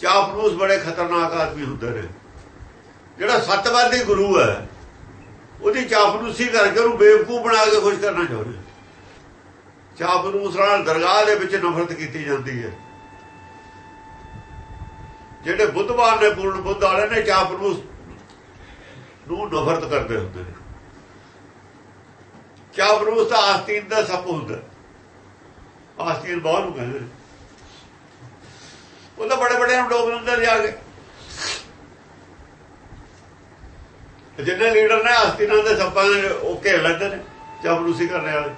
ਚਾਪਲੂਸ ਬੜੇ ਖਤਰਨਾਕ ਆਦਮੀ ਹੁੰਦੇ ਨੇ। ਜਿਹੜਾ ਸੱਤਵਾਦੀ ਗੁਰੂ ਹੈ, ਉਹਦੀ ਚਾਪਲੂਸੀ ਕਰਕੇ ਉਹਨੂੰ ਬੇਵਕੂਫ ਬਣਾ ਕੇ ਖੁਸ਼ ਕਰਨਾ ਚਾਹੁੰਦੇ ਚਾਪਲੂਸ ਨਾਲ ਦਰਗਾਹ ਦੇ ਵਿੱਚ ਨਫ਼ਰਤ ਕੀਤੀ ਜਾਂਦੀ ਹੈ। ਜਿਹੜੇ ਬੁੱਧਵਾਨ ਨੇ, ਪੂਰਨ ਬੁੱਧ ਵਾਲੇ ਨੇ ਚਾਪਲੂਸ ਨੂੰ ਨਫ਼ਰਤ ਕਰਦੇ ਹੁੰਦੇ ਨੇ। ਚਾਪਲੂਸ ਤਾਂ ਆਸਤੀਨ ਦਾ ਸੱਪ ਹੁੰਦਾ। ਆਸਤੀਨ ਬਾਹਰ ਨੂੰ ਕਹਿੰਦੇ ਨੇ। ਉਹ ਤਾਂ ਬੜੇ ਬੜੇ ਨੂੰ ਡੋਬ ਲੈਂਦੇ ਨੇ ਜਾ ਕੇ। ਜਿੰਨੇ ਲੀਡਰ ਨੇ, ਆਸਤੀਨਾਂ ਦੇ ਸੱਪਾਂ ਦੇ ਉਹ ਘੇਰ ਲੈਂਦੇ ਨੇ ਚਾਪਲੂਸੀ ਕਰਨ ਵਾਲੇ।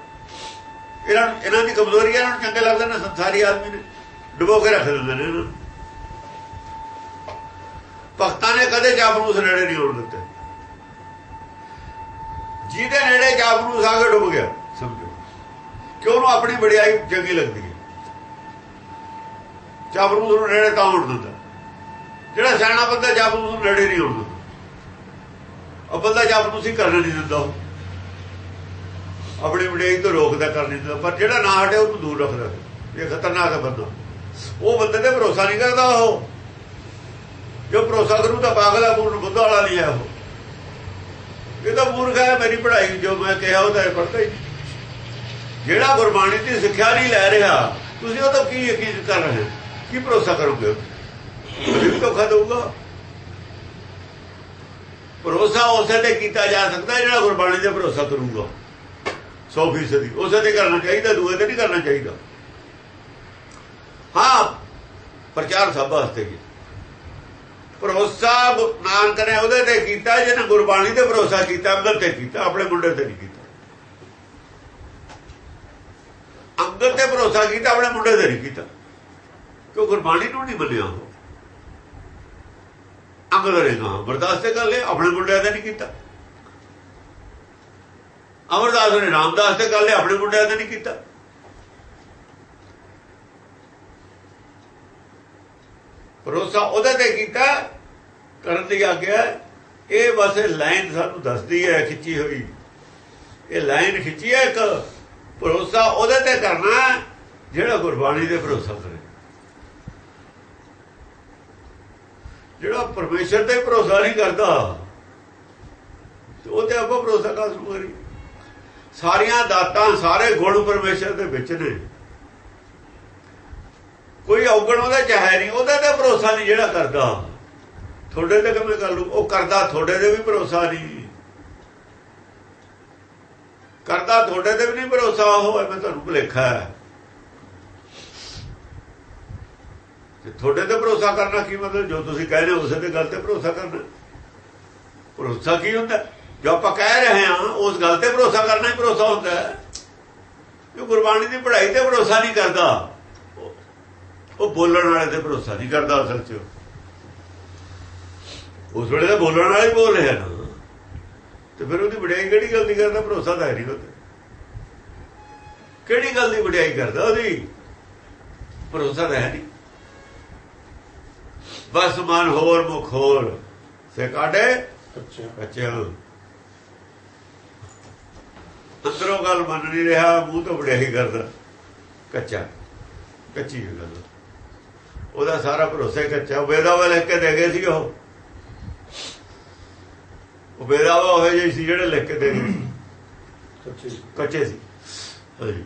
ਇਹਨਾਂ ਨੂੰ ਇਹਨਾਂ ਦੀ ਕਮਜ਼ੋਰੀ ਇਹਨਾਂ ਨੂੰ ਚੰਗੇ ਲੱਗਦੇ ਨੇ ਸੰਸਾਰੀ ਆਦਮੀ ਨੇ ਡੁਬੋ ਕੇ ਰੱਖ ਦਿੰਦੇ ਨੇ ਇਹਨਾਂ ਨੂੰ। ਭਗਤਾਂ ਨੇ ਕਦੇ ਚਾਪਲੂਸ ਨੇੜੇ ਨਹੀਂ ਹੋਣ ਦਿੱਤੇ। ਜਿਹਦੇ ਨੇੜੇ ਚਾਪਲੂਸ ਆ ਕੇ ਡੁੱਬ ਗਿਆ, ਸਮਝੋ। ਕਿ ਉਹਨੂੰ ਆਪਣੀ ਵਡਿਆਈ ਚੰਗੀ ਲੱਗਦੀ ਹੈ ਨੂੰ ਨੇੜੇ ਤਾਂ ਹੋਣ ਦਿੰਦਾ। ਜਿਹੜਾ ਸਿਆਣਾ ਬੰਦਾ ਚਾਪਲੂਸ ਨੂੰ ਨੇੜੇ ਨਹੀਂ ਹੋਣ ਦਿੰਦਾ ਉਹ ਬੰਦਾ ਚਾਪਲੂਸੀ ਕਰਨ ਨਹੀਂ ਦਿੰਦਾ ਉਹ। ਆਪਣੀ ਤੋਂ ਰੋਕਦਾ ਕਰ ਨਹੀਂ ਦਿੰਦਾ। ਪਰ ਜਿਹੜਾ ਨਾ ਹਟੇ ਉਹਨੂੰ ਦੂਰ ਰੱਖਦਾ। ਇਹ ਖਤਰਨਾਕ ਬੰਦਾ। ਉਹ ਬੰਦੇ ਤੇ ਭਰੋਸਾ ਨਹੀਂ ਕਰਦਾ ਉਹ। ਜੋ ਭਰੋਸਾ ਕਰੂ ਤਾਂ ਪਾਗਲ ਹੈ ਪੂਰਨ ਬੁੱਧ ਵਾਲਾ ਨਹੀਂ ਹੈ ਉਹ। ਇਹ ਤਾਂ ਮੂਰਖ ਹੈ, ਮੇਰੀ ਪੜ੍ਹਾਈ ਜੋ ਮੈਂ ਕਿਹਾ ਉਹ ਤਾਂ ਇਹ ਪੜ੍ਹਦਾ ਹੀ ਜਿਹੜਾ ਗੁਰਬਾਣੀ ਦੀ ਸਿੱਖਿਆ ਨਹੀਂ ਲੈ ਰਿਹਾ, ਤੁਸੀਂ ਉਹ ਤਾਂ ਕੀ ਯਕੀਨ ਕਰ ਰਹੇ ਹੋ? ਕੀ ਭਰੋਸਾ ਕਰੋਗੇ? ਉਹ ਧੋਖਾ ਦਊਗਾ। ਭਰੋਸਾ ਉਸੇ ਤੇ ਕੀਤਾ ਜਾ ਸਕਦਾ ਜਿਹੜਾ ਗੁਰਬਾਣੀ ਤੇ ਭਰੋਸਾ ਕਰੂਗਾ। 100% ਉਸੇ ਤੇ ਕਰਨਾ ਚਾਹੀਦਾ, ਦੂਏ ਤੇ ਨਹੀਂ ਕਰਨਾ ਚਾਹੀਦਾ। ਹਾਂ, ਪ੍ਰਚਾਰ ਸਭ ਵਾਸਤੇ ਕੀਤਾ ਭਰੋਸਾ ਨਾਨਕ ਨੇ ਉਹਦੇ ਤੇ ਕੀਤਾ, ਜਿਹਨੇ ਗੁਰਬਾਣੀ ਤੇ ਭਰੋਸਾ ਕੀਤਾ, ਅੰਗਦ ਤੇ ਕੀਤਾ, ਆਪਣੇ ਮੁੰਡੇ ਤੇ ਨਹੀਂ ਕੀਤਾ। ਅੰਗਦ ਤੇ ਭਰੋਸਾ ਕੀਤਾ, ਆਪਣੇ ਮੁੰਡੇ ਤੇ ਨਹੀਂ ਕੀਤਾ। ਕਿਉਂ ਗੁਰਬਾਣੀ ਨੂੰ ਨਹੀਂ ਮੰਨਿਆ। ਉਹ ਅੰਗਦ ਨੇ ਕਹਾ, ਬਰਦਾਸ਼ਤ ਕਰ ਲਿਆ ਆਪਣੇ ਮੁੰਡਿਆਂ ਦਾ ਨਹੀਂ ਕੀਤਾ। ਅਮਰਦਾਸ ਨੇ ਰਾਮਦਾਸ ਤੇ ਕਰ ਲਿਆ ਆਪਣੇ ਮੁੰਡਿਆਂ ਤੇ ਨਹੀਂ ਕੀਤਾ। ਭਰੋਸਾ ਉਹਦੇ ਤੇ ਕੀਤਾ, ਕਰਨ ਦੀ ਆਗਿਆ, ਇਹ ਬਸ ਲਾਈਨ ਸਾਨੂੰ ਦੱਸਦੀ ਹੈ, ਖਿੱਚੀ ਹੋਈ। ਇਹ ਲਾਈਨ ਖਿੱਚੀ ਹੈ ਇੱਕ। ਭਰੋਸਾ ਉਹਦੇ ਤੇ ਕਰਨਾ, ਜਿਹੜਾ ਗੁਰਬਾਣੀ ਦੇ ਭਰੋਸਾ ਕਰੇ। ਜਿਹੜਾ ਪਰਮੇਸ਼ਰ ਤੇ ਭਰੋਸਾ ਨਹੀਂ ਕਰਦਾ ਉਹ ਤੇ ਆਪਾਂ ਭਰੋਸਾ ਕਰ ਸ਼ੁਰੂ ਕਰੀ ਸਾਰੀਆਂ ਦਾਤਾਂ ਸਾਰੇ ਗੁਣ ਪਰਮੇਸ਼ਰ ਦੇ ਵਿੱਚ ਨੇ। ਕੋਈ ਔਗਣ ਉਹਦੇ ਚ ਹੈ ਨਹੀਂ, ਉਹਦੇ ਤੇ ਭਰੋਸਾ ਨਹੀਂ ਜਿਹੜਾ ਕਰਦਾ। ਤੁਹਾਡੇ ਤੇ ਕਿਵੇਂ ਕਰ ਲੂ ਉਹ ਕਰਦਾ ਤੁਹਾਡੇ ਤੇ ਵੀ ਭਰੋਸਾ ਨਹੀਂ। ਕਰਦਾ ਤੁਹਾਡੇ ਤੇ ਵੀ ਨਹੀਂ ਭਰੋਸਾ, ਉਹ ਐਵੇਂ ਤੁਹਾਨੂੰ ਭੁਲੇਖਾ ਹੈ। ਤੇ ਤੁਹਾਡੇ ਤੇ ਭਰੋਸਾ ਕਰਨਾ ਕੀ ਮਤਲਬ? ਜੋ ਤੁਸੀਂ ਕਹਿੰਦੇ ਹੋ ਉਸੇ ਤੇ ਗੱਲ ਤੇ ਭਰੋਸਾ ਕਰਨਾ। ਭਰੋਸਾ ਕੀ ਹੁੰਦਾ? ਜੋ ਆਪਾਂ ਕਹਿ ਰਹੇ ਹਾਂ, ਉਸ ਗੱਲ ਤੇ ਭਰੋਸਾ ਕਰਨਾ ਹੀ ਭਰੋਸਾ ਹੁੰਦਾ ਹੈ। ਜੋ ਗੁਰਬਾਣੀ ਦੀ ਪੜ੍ਹਾਈ ਤੇ ਭਰੋਸਾ ਨਹੀਂ ਕਰਦਾ, ਉਹ- ਬੋਲਣ ਵਾਲੇ ਤੇ ਭਰੋਸਾ ਨਹੀਂ ਕਰਦਾ ਅਸਲ 'ਚ। ਉਸ ਵੇਲੇ ਤਾਂ ਬੋਲਣ ਵਾਲੇ ਹੀ ਬੋਲ ਰਿਹਾ ਨਾ ਤੇ ਫਿਰ ਉਹਦੀ ਵਡਿਆਈ ਕਿਹੜੀ ਗੱਲ ਦੀ ਕਰਦਾ? ਭਰੋਸਾ ਤਾਂ ਹੈ ਨਹੀਂ ਉਹਦੇ। ਕਿਹੜੀ ਗੱਲ ਦੀ ਵਡਿਆਈ ਕਰਦਾ ਉਹਦੀ? ਭਰੋਸਾ ਤਾਂ ਹੈ ਨਹੀਂ। ਬਸ ਮਨ ਹੋਰ ਮੁਖ ਹੋਰ। ਸੇ ਕਾਢੇ? ਅੱਛਾ ਕੱਚੇ ਅੰਦਰੋਂ ਗੱਲ ਮੰਨ ਨਹੀਂ ਰਿਹਾ ਮੂੰਹ ਤੋਂ ਵਡਿਆਈ ਕਰਦਾ। ਕੱਚਾ। ਕੱਚੀ ਗੱਲ। ਉਹਦਾ ਸਾਰਾ ਭਰੋਸਾ ਕੱਚਾ। ਵੇਦਾਵਾ ਲਿਖ ਕੇ ਦੇ ਗਏ ਸੀ ਉਹ। ਉਹ ਵੇਦਾਵਾ ਹੋਏ ਜਿਹੇ ਸੀ ਜਿਹੜੇ ਲਿਖ ਕੇ ਦੇ ਗਏ ਸੀ। ਕੱਚੇ ਸੀ। ਹਾਂਜੀ।